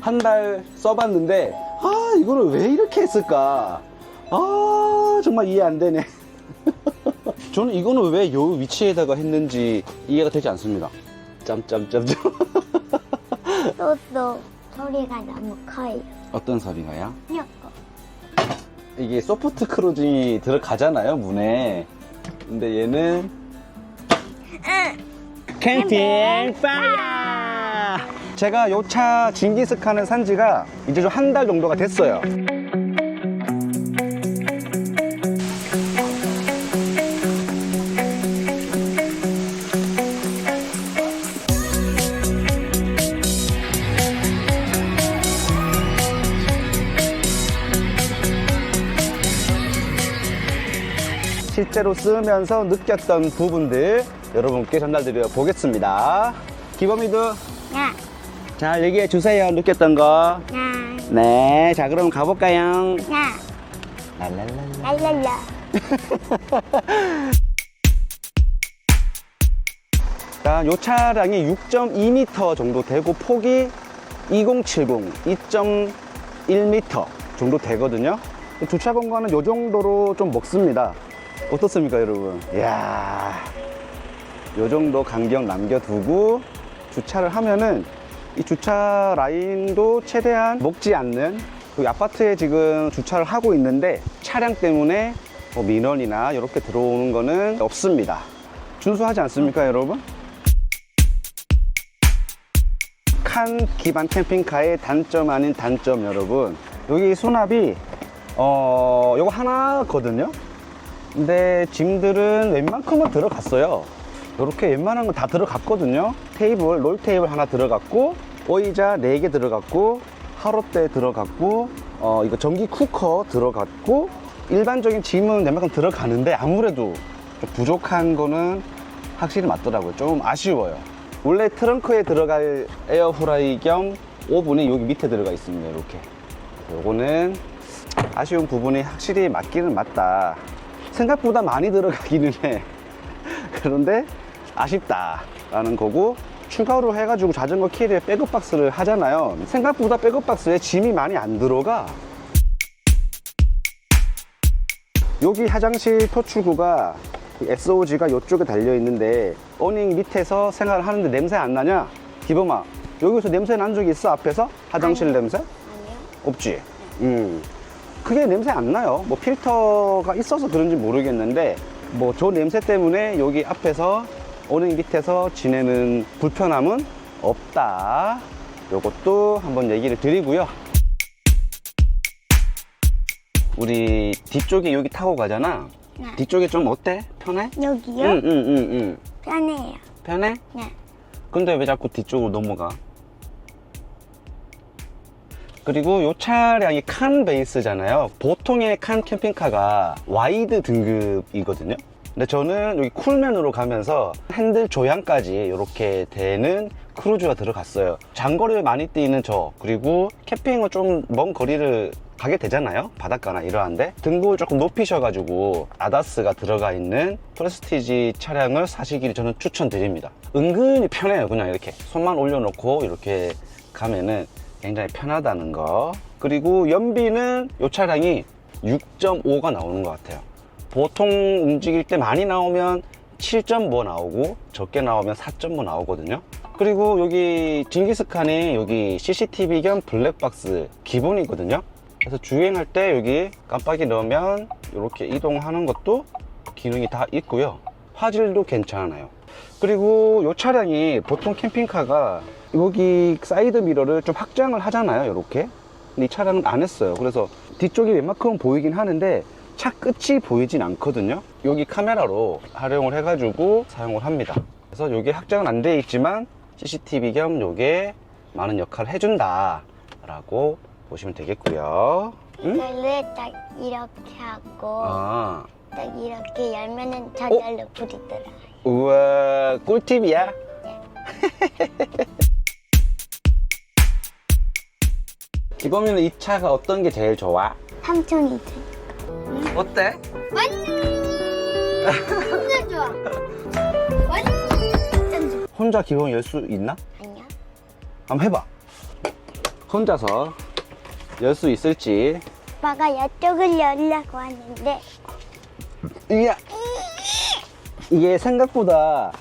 한 달 써봤는데 아 이거를 왜 이렇게 했을까? 아 정말 이해 안 되네. 저는 이거는 왜 요 위치에다가 했는지 이해가 되지 않습니다. 짬짬짬짬. 또또 소리가 너무 커요. 어떤 소리가요? 이게 소프트 크로징이 들어가잖아요 문에. 근데 얘는 캠핑. 파이어 제가 요차 징기스칸을 산 지가 이제 좀 한 달 정도가 됐어요. 실제로 쓰면서 느꼈던 부분들 여러분께 전달드려 보겠습니다. 기범이도? 야, 잘 얘기해 주세요 느꼈던 거 야, 네, 자 그럼 가볼까요? 야, 랄랄랄라. 랄랄라. 자, 요 차량이 6.2m 정도 되고 폭이 2070 2.1m 정도 되거든요. 주차 공간은 요 정도로 좀 먹습니다. 어떻습니까, 여러분? 이야, 요 정도 간격 남겨두고 주차를 하면은 이 주차 라인도 최대한 먹지 않는 그 아파트에 지금 주차를 하고 있는데 차량 때문에 뭐 민원이나 이렇게 들어오는 거는 없습니다. 준수하지 않습니까, 여러분? 칸 기반 캠핑카의 단점 아닌 단점 여러분 여기 수납이 어 요거 하나거든요 근데 짐들은 웬만큼은 들어갔어요 이렇게 웬만한 건 다 들어갔거든요 테이블 롤 테이블 하나 들어갔고 의자 4개 들어갔고 하롯대 들어갔고 어 이거 전기 쿠커 들어갔고 일반적인 짐은 웬만큼 들어가는데 아무래도 좀 부족한 거는 확실히 맞더라고요. 좀 아쉬워요. 원래 트렁크에 들어갈 에어프라이 겸 오븐이 여기 밑에 들어가 있습니다 이렇게. 요거는 아쉬운 부분이 확실히 맞기는 맞다. 생각보다 많이 들어가기는 해. 그런데 아쉽다 라는 거고 추가로 해가지고 자전거 키에 백업 박스를 하잖아요 생각보다 백업 박스에 짐이 많이 안 들어가 여기 화장실 토출구가 SOG가 이쪽에 달려 있는데 어닝 밑에서 생활을 하는데 냄새 안 나냐? 기범아 여기서 냄새 난 적이 있어 앞에서 화장실 아니요. 냄새? 아니요. 없지. 음. 크게 냄새 안 나요. 뭐 필터가 있어서 그런지 모르겠는데 뭐 저 냄새 때문에 여기 앞에서 어닝 밑에서 지내는 불편함은 없다. 요것도 한번 얘기를 드리고요. 우리 뒤쪽에 여기 타고 가잖아. 네. 뒤쪽에 좀 어때? 편해? 여기요? 응, 응, 응, 응. 편해요. 편해? 네. 근데 왜 자꾸 뒤쪽으로 넘어가? 그리고 이 차량이 칸 베이스잖아요. 보통의 칸 캠핑카가 와이드 등급이거든요. 근데 저는 여기 쿨맨으로 가면서 핸들 조향까지 이렇게 되는 크루즈가 들어갔어요. 장거리를 많이 뛰는 저, 그리고 캠핑을 좀먼 거리를 가게 되잖아요. 바닷가나 이러한데. 등급을 조금 높이셔가지고 아다스가 들어가 있는 프레스티지 차량을 사시기를 저는 추천드립니다. 은근히 편해요. 그냥 이렇게 손만 올려놓고 이렇게 가면은 굉장히 편하다는 거. 그리고 연비는 이 차량이 6.5가 나오는 것 같아요. 보통 움직일 때 많이 나오면 7.5 나오고 적게 나오면 4.5 나오거든요. 그리고 여기 징기스칸이 여기 CCTV 겸 블랙박스 기본이거든요. 그래서 주행할 때 여기 깜빡이 넣으면 이렇게 이동하는 것도 기능이 다 있고요. 화질도 괜찮아요. 그리고 이 차량이 보통 캠핑카가 여기 사이드 미러를 좀 확장을 하잖아요. 이렇게. 이 차량은 안 했어요. 그래서 뒤쪽이 웬만큼 보이긴 하는데 차 끝이 보이진 않거든요. 여기 카메라로 활용을 해가지고 사용을 합니다. 그래서 이게 확장은 안 돼 있지만 CCTV 겸 이게 많은 역할을 해준다. 라고 보시면 되겠고요. 응? 이거를 딱 이렇게 하고 아, 딱 이렇게 열면은 저절로 불이 들어요. 우와, 꿀팁이야. 기범이는 이 차가 어떤 게 제일 좋아? 삼촌이 들. 어때? 완전 좋아. 완전 좋아. 혼자 기범이 열수 있나? 아니야. 한번 해봐. 혼자서 열 수 있을지. 아빠가 이쪽을 열려고 하는데 이게, 이게 생각보다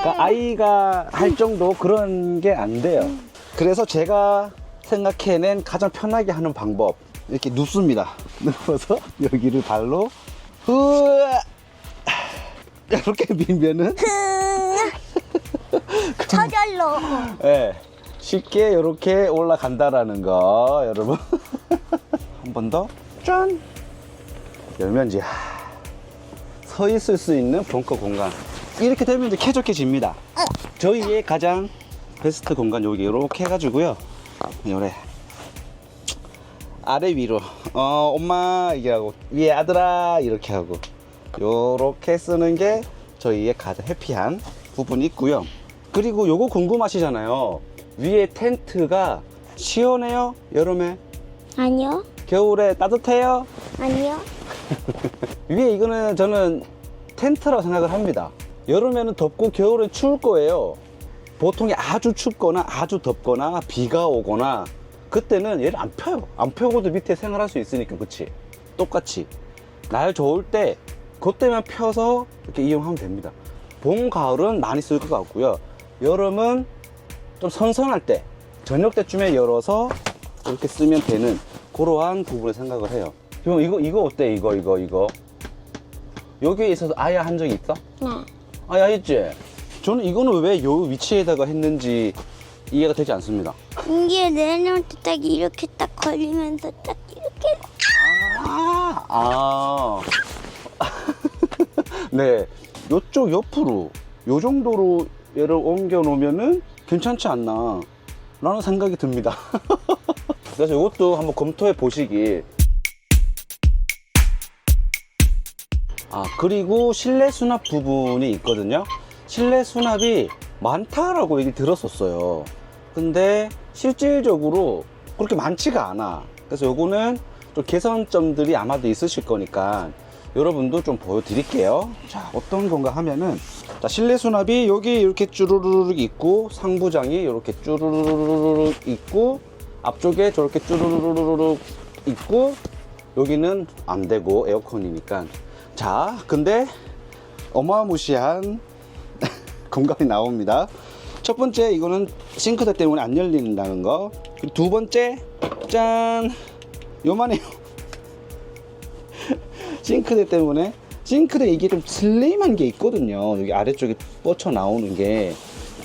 그러니까 아이가 할 정도 그런 게 안 돼요. 그래서 제가 생각해낸 가장 편하게 하는 방법. 이렇게 눕습니다. 누워서 여기를 발로 으아! 이렇게 밀면은 저절로. 예, 쉽게 이렇게 올라간다라는 거 여러분. 한 번 더. 짠! 열면 이제 하, 서 있을 수 있는 벙커 공간. 이렇게 되면 이제 쾌적해집니다. 저희의 가장 베스트 공간 여기 이렇게 해가지고요. 요래 아래 위로. 어 엄마 이게 하고 위에 아들아 이렇게 하고. 요렇게 쓰는 게 저희의 가장 해피한 부분이 있고요. 그리고 요거 궁금하시잖아요. 위에 텐트가 시원해요? 여름에? 아니요. 겨울에 따뜻해요? 아니요. 위에 이거는 저는 텐트라고 생각을 합니다. 여름에는 덥고 겨울엔 추울 거예요. 보통에 아주 춥거나 아주 덥거나 비가 오거나 그때는 얘를 안 펴요. 안 펴고도 밑에 생활할 수 있으니까 그치? 똑같이 날 좋을 때 그때만 펴서 이렇게 이용하면 됩니다. 봄, 가을은 많이 쓸 것 같고요. 여름은 좀 선선할 때 저녁 때쯤에 열어서 이렇게 쓰면 되는 그러한 부분을 생각을 해요. 형 이거 이거 어때? 이거 이거 이거 여기에 있어서 아야 한 적이 있어? 네 아야 있지. 저는 이거는 왜 요 위치에다가 했는지 이해가 되지 않습니다. 이게 내려올 때딱 이렇게 딱 걸리면서 딱 이렇게 아, 아. 네. 요쪽 옆으로, 요 정도로 얘를 옮겨 놓으면은 괜찮지 않나. 라는 생각이 듭니다. 그래서 이것도 한번 검토해 보시길. 아, 그리고 실내 수납 부분이 있거든요. 실내 수납이 많다라고 얘기 들었었어요. 근데 실질적으로 그렇게 많지가 않아. 그래서 요거는 좀 개선점들이 아마도 있으실 거니까 여러분도 좀 보여드릴게요. 자, 어떤 건가 하면은 자, 실내 수납이 여기 이렇게 쭈루루룩 있고 상부장이 이렇게 쭈루루룩 있고 앞쪽에 저렇게 쭈루루룩 있고 여기는 안 되고 에어컨이니까 자, 근데 어마무시한 공간이 나옵니다. 첫 번째 이거는 싱크대 때문에 안 열린다는 거. 두 번째 짠 요만해요. 싱크대 때문에 싱크대 이게 좀 슬림한 게 있거든요. 여기 아래쪽에 뻗쳐 나오는 게.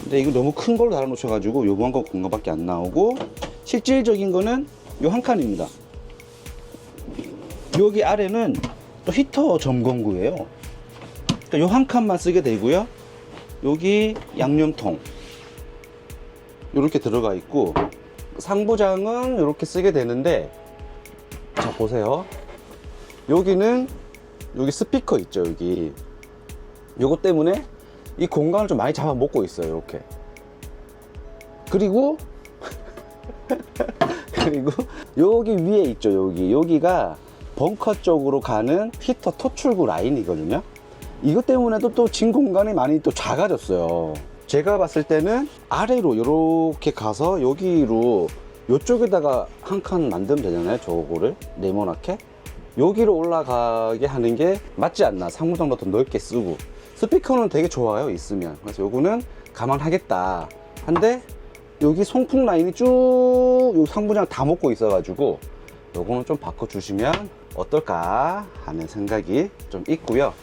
근데 이거 너무 큰 걸로 달아놓으셔가지고 요만 거 공간밖에 안 나오고 실질적인 거는 요 한 칸입니다. 여기 아래는 또 히터 점검구예요. 그러니까 요 한 칸만 쓰게 되고요. 여기 양념통 이렇게 들어가 있고 상부장은 이렇게 쓰게 되는데 자 보세요. 여기는 여기 스피커 있죠 여기. 요거 때문에 이 공간을 좀 많이 잡아먹고 있어요 이렇게. 그리고 그리고 여기 위에 있죠 여기. 여기가 벙커 쪽으로 가는 히터 토출구 라인이거든요. 이것 때문에도 또진 공간이 많이 또 작아졌어요. 제가 봤을 때는 아래로 이렇게 가서 여기로 이쪽에다가 한 칸 만들면 되잖아요. 저거를 네모나게 여기로 올라가게 하는 게 맞지 않나. 상부장도 더 넓게 쓰고 스피커는 되게 좋아요. 있으면 그래서 요거는 감안하겠다. 한데 여기 송풍 라인이 쭉 여기 상부장 다 먹고 있어 가지고 요거는 좀 바꿔 주시면 어떨까 하는 생각이 좀 있고요.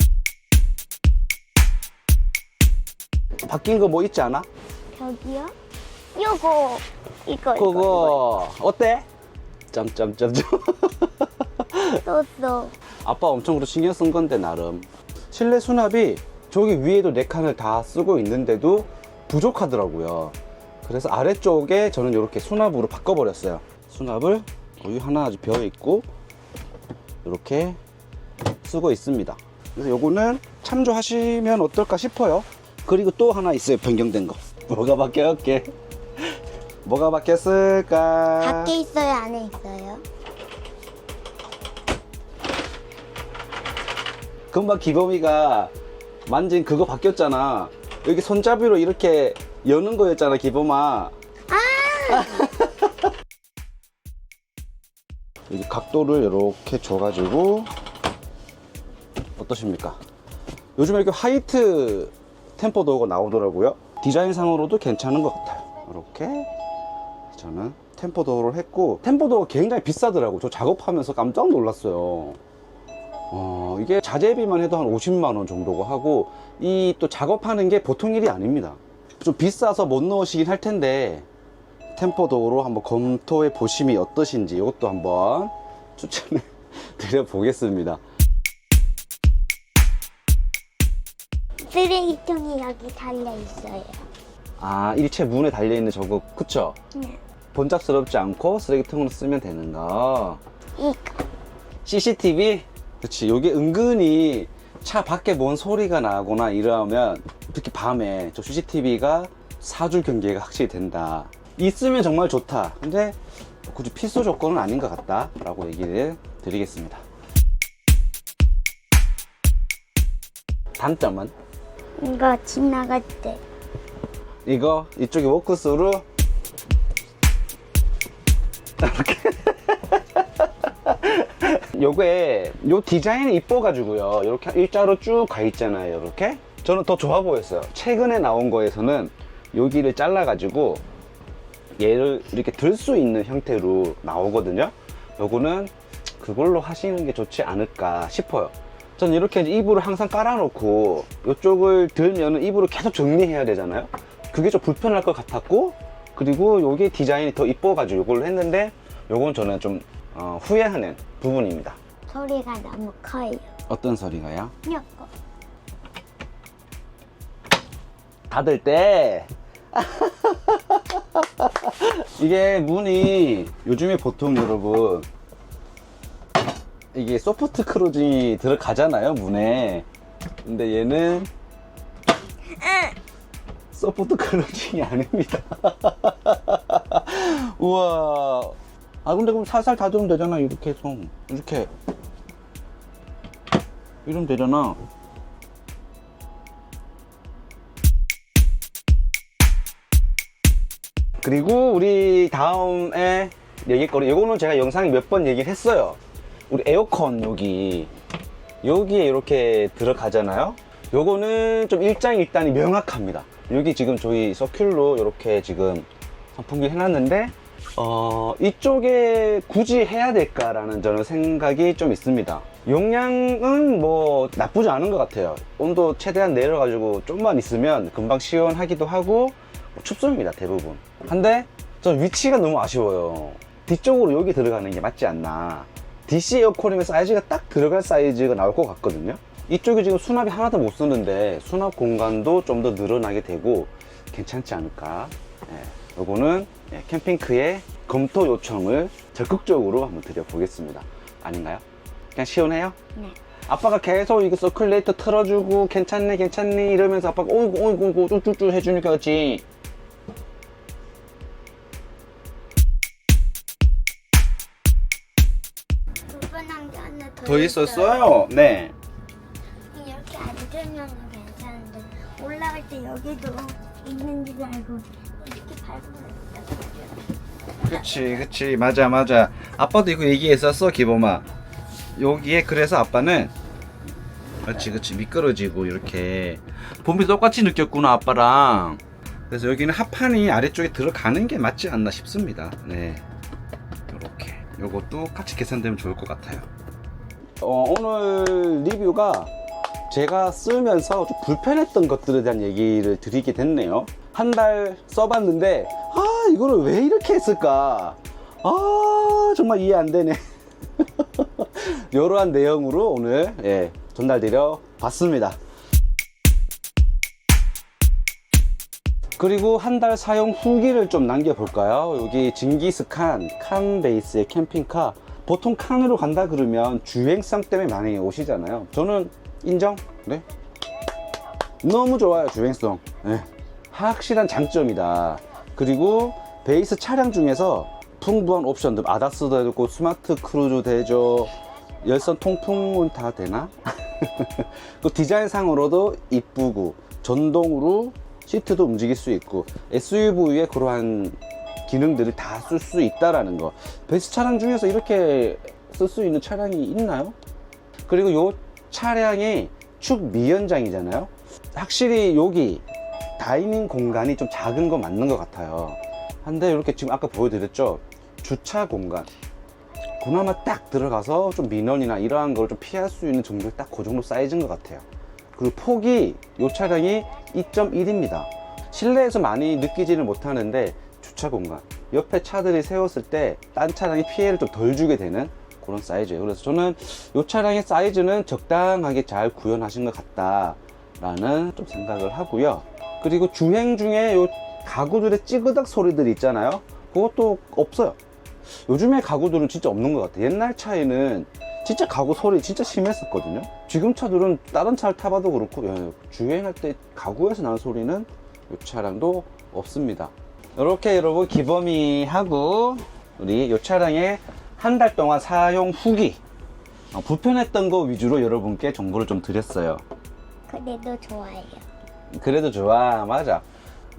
바뀐 거 뭐 있지 않아? 저기요? 요거 이거 그거. 어때? 점점점점. 이거 쏘쏘 아빠 엄청 그래 신경 쓴 건데 나름. 실내 수납이 저기 위에도 네 칸을 다 쓰고 있는데도 부족하더라고요. 그래서 아래쪽에 저는 이렇게 수납으로 바꿔버렸어요. 수납을 여기 하나 아주 비어 있고 이렇게 쓰고 있습니다. 그래서 요거는 참조하시면 어떨까 싶어요 그리고 또 하나 있어요 변경된 거 뭐가 바뀌었게 뭐가 바뀌었을까 밖에 있어요 안에 있어요 금방 기범이가 만진 그거 바뀌었잖아. 여기 손잡이로 이렇게 여는 거였잖아, 기범아. 여기 각도를 이렇게 줘가지고 어떠십니까? 요즘에 이렇게 화이트 템포 도어가 나오더라고요. 디자인상으로도 괜찮은 것 같아요. 이렇게 저는 템포 도어를 했고 템포 도어가 굉장히 비싸더라고요. 저 작업하면서 깜짝 놀랐어요. 어, 이게 자재비만 해도 한 50만 원 정도고 하고 이 또 작업하는 게 보통 일이 아닙니다. 좀 비싸서 못 넣으시긴 할 텐데 템포 도어로 한번 검토해 보심이 어떠신지 이것도 한번 추천해 드려 보겠습니다. 쓰레기통이 여기 달려 있어요. 아 일체 문에 달려 있는 저거 그쵸? 네. 번잡스럽지 않고 쓰레기통으로 쓰면 되는 거. 이거. CCTV? 그치. 요게 은근히 차 밖에 뭔 소리가 나거나 이러면 특히 밤에 저 CCTV가 사줄 경계가 확실히 된다. 있으면 정말 좋다. 근데 굳이 필수 조건은 아닌 것 같다. 라고 얘기를 드리겠습니다. 단점은? 이거 지나갈 때. 이거 이쪽에 이렇게. 요게 요 디자인이 이뻐가지고요. 이렇게 일자로 쭉 가 있잖아요 이렇게. 저는 더 좋아 보였어요. 최근에 나온 거에서는 여기를 잘라가지고 얘를 이렇게 들 수 있는 형태로 나오거든요. 요거는 그걸로 하시는 게 좋지 않을까 싶어요 전 이렇게 이제 이불을 항상 깔아놓고 이쪽을 들면은 이불을 계속 정리해야 되잖아요 그게 좀 불편할 것 같았고 그리고 요게 디자인이 더 이뻐가지고 이걸로 했는데 요건 저는 좀 어, 후회하는 부분입니다 소리가 너무 커요. 어떤 소리가요? 이거. 닫을 때 이게 문이 요즘에 보통 여러분 이게 소프트 크로징이 들어가잖아요 문에. 근데 얘는 소프트 클로징이 아닙니다. 우와. 아 근데 그럼 살살 닫으면 되잖아 이렇게 해서. 이렇게. 이러면 되잖아. 그리고 우리 다음에 얘기거리 요거는 제가 영상에 몇번 얘기를 했어요 우리 에어컨 여기 여기에 이렇게 들어가잖아요? 요거는 좀 일장일단이 명확합니다. 여기 지금 저희 서큘로 이렇게 지금 선풍기 해놨는데 어 이쪽에 굳이 해야 될까라는 저는 생각이 좀 있습니다. 용량은 뭐 나쁘지 않은 것 같아요. 온도 최대한 내려가지고 좀만 있으면 금방 시원하기도 하고 뭐 춥습니다 대부분. 근데 저 위치가 너무 아쉬워요. 뒤쪽으로 여기 들어가는 게 맞지 않나 DC 에어컨이면 사이즈가 딱 들어갈 사이즈가 나올 것 같거든요 이쪽에 지금 수납이 하나도 못 쓰는데 수납 공간도 좀 더 늘어나게 되고 괜찮지 않을까 예, 요거는 예, 캠핑크의 검토 요청을 적극적으로 한번 드려보겠습니다 아닌가요? 그냥 시원해요? 네. 아빠가 계속 이거 서큘레이터 틀어주고 괜찮네 괜찮니 이러면서 아빠가 오이구 오이구 오이구 쭈쭈쭈 해주니까 그렇지 불편한 게 하나 더, 더 있었어요? 네. 이렇게 앉으면 괜찮은데 올라갈 때 여기도 있는 줄 알고 이렇게 밟으면 그치 그치. 맞아 맞아. 아빠도 이거 얘기했었어 기범아. 여기에 그래서 아빠는 그렇지 그렇지 미끄러지고 이렇게. 봄비 똑같이 느꼈구나 아빠랑. 그래서 여기는 합판이 아래쪽에 들어가는 게 맞지 않나 싶습니다. 네 요것도 같이 계산되면 좋을 것 같아요 어, 오늘 리뷰가 제가 쓰면서 좀 불편했던 것들에 대한 얘기를 드리게 됐네요. 한 달 써봤는데, 아, 이거를 왜 이렇게 했을까? 아, 정말 이해 안 되네. 이러한 내용으로 오늘, 예, 전달드려 봤습니다. 그리고 한 달 사용 후기를 좀 남겨볼까요? 여기 징기스 칸 칸 베이스의 캠핑카 보통 칸으로 간다 그러면 주행성 때문에 많이 오시잖아요 저는 인정? 네 너무 좋아요 주행성 네. 확실한 장점이다 그리고 베이스 차량 중에서 풍부한 옵션들 아다스도 되고 스마트 크루즈 되죠 열선 통풍은 다 되나? 그 디자인상으로도 이쁘고 전동으로 시트도 움직일 수 있고 SUV의 그러한 기능들을 다 쓸 수 있다라는 거. 베스 차량 중에서 이렇게 쓸 수 있는 차량이 있나요? 그리고 요 차량이 축 미연장이잖아요. 확실히 여기 다이닝 공간이 좀 작은 거 맞는 것 같아요. 근데 이렇게 지금 아까 보여드렸죠? 주차 공간. 그나마 딱 들어가서 좀 민원이나 이러한 걸 좀 피할 수 있는 정도 딱 그 정도 사이즈인 것 같아요. 그리고 폭이 이 차량이 2.1입니다. 실내에서 많이 느끼지는 못하는데 주차 공간 옆에 차들이 세웠을 때 딴 차량이 피해를 좀 덜 주게 되는 그런 사이즈예요. 그래서 저는 이 차량의 사이즈는 적당하게 잘 구현하신 것 같다라는 좀 생각을 하고요. 그리고 주행 중에 요 가구들의 찌그덕 소리들 있잖아요. 그것도 없어요. 요즘에 가구들은 진짜 없는 것 같아요. 옛날 차에는 진짜 가구 소리 진짜 심했었거든요. 지금 차들은 다른 차를 타봐도 그렇고 예, 주행할 때 가구에서 나는 소리는 이 차량도 없습니다. 이렇게 여러분 기범이하고 우리 이 차량의 한 달 동안 사용 후기 어, 불편했던 거 위주로 여러분께 정보를 좀 드렸어요. 그래도 좋아요. 그래도 좋아 맞아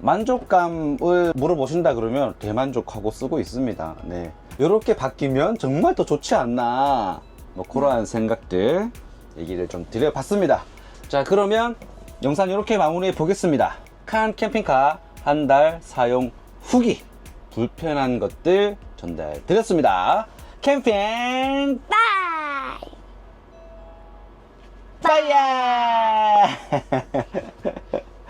만족감을 물어보신다 그러면 대만족하고 쓰고 있습니다 네 이렇게 바뀌면 정말 더 좋지 않나 뭐 그러한 생각들 얘기를 좀 드려봤습니다. 자 그러면 영상 이렇게 마무리해 보겠습니다. 칸 캠핑카 한 달 사용 후기 불편한 것들 전달 드렸습니다. 캠핑 빠이! 파이어